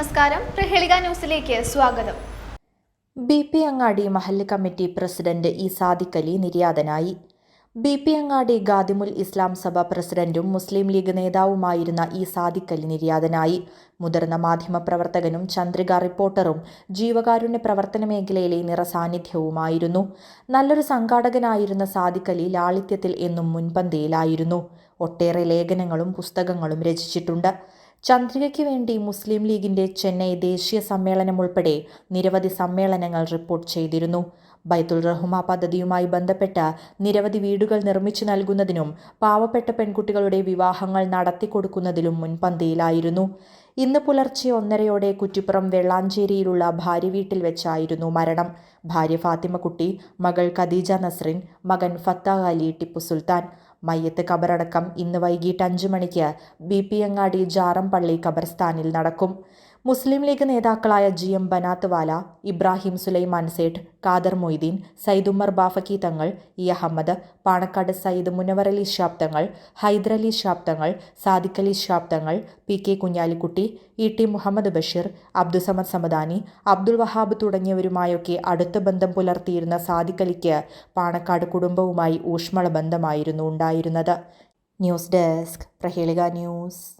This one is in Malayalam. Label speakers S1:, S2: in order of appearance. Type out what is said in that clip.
S1: നമസ്കാരം. പ്രഹേളിക ന്യൂസിലേക്ക് സ്വാഗതം.
S2: ബി പി അങ്ങാടി മഹല്ല് committee president E Sadiq Ali നിര്യാതനായി. ബി പി അങ്ങാടി ഗാദിമുൽ ഇസ്ലാം സഭ പ്രസിഡന്റും മുസ്ലിം ലീഗ് നേതാവുമായിരുന്ന ഇ സാദിഖ് അലി നിര്യാതനായി. മുതിർന്ന മാധ്യമപ്രവർത്തകനും ചന്ദ്രിക റിപ്പോർട്ടറും ജീവകാരുണ്യ പ്രവർത്തന മേഖലയിലെ നിറസാന്നിധ്യവുമായിരുന്നു. നല്ലൊരു സംഘാടകനായിരുന്ന സാദിഖ് അലി ലാളിത്യത്തിൽ എന്നും മുൻപന്തിയിലായിരുന്നു. ഒട്ടേറെ ലേഖനങ്ങളും പുസ്തകങ്ങളും രചിച്ചിട്ടുണ്ട്. ചന്ദ്രികയ്ക്ക് വേണ്ടി മുസ്ലിം ലീഗിന്റെ ചെന്നൈ ദേശീയ സമ്മേളനം ഉൾപ്പെടെ നിരവധി സമ്മേളനങ്ങൾ റിപ്പോർട്ട് ചെയ്തിരുന്നു. ബൈത്തുൽ റഹ്മ പദ്ധതിയുമായി ബന്ധപ്പെട്ട നിരവധി വീടുകൾ നിർമ്മിച്ചു നൽകുന്നതിനും പാവപ്പെട്ട പെൺകുട്ടികളുടെ വിവാഹങ്ങൾ നടത്തിക്കൊടുക്കുന്നതിലും മുൻപന്തിയിലായിരുന്നു. ഇന്ന് പുലർച്ചെ ഒന്നരയോടെ കുറ്റിപ്പുറം വെള്ളാഞ്ചേരിയിലുള്ള ഭാര്യ വീട്ടിൽ വെച്ചായിരുന്നു മരണം. ഭാര്യ ഫാത്തിമക്കുട്ടി മകൾ ഖദീജ നസ്രിൻ മകൻ ഫത്താഹ് അലി ടിപ്പു സുൽത്താൻ മയ്യത്ത് കബറടക്കം ഇന്ന് വൈകിട്ട് അഞ്ചു മണിക്ക് ബി പി അങ്ങാടി ജാറംപള്ളി ഖബർസ്ഥാനിൽ നടക്കും. മുസ്ലിം ലീഗ് നേതാക്കളായ G M Banatwala Ibrahim Sulaiman Sait Khader Moideen Sayyidummar Bafaqi Thangal E Ahamed Panakkad Sayyid Munavvarali Ali Thangal Hyderali Shihab Thangal Sadiq Ali Thangal P K Kunhalikutty E T Muhammad Basheer Abdussamad Samadani Abdul Wahab തുടങ്ങിയവരുമായൊക്കെ അടുത്ത ബന്ധം പുലർത്തിയിരുന്ന സാദിഖ് അലിക്ക് പാണക്കാട് കുടുംബവുമായി ഊഷ്മള ബന്ധമായിരുന്നു ഉണ്ടായിരുന്നത്. News desk Prahelika news.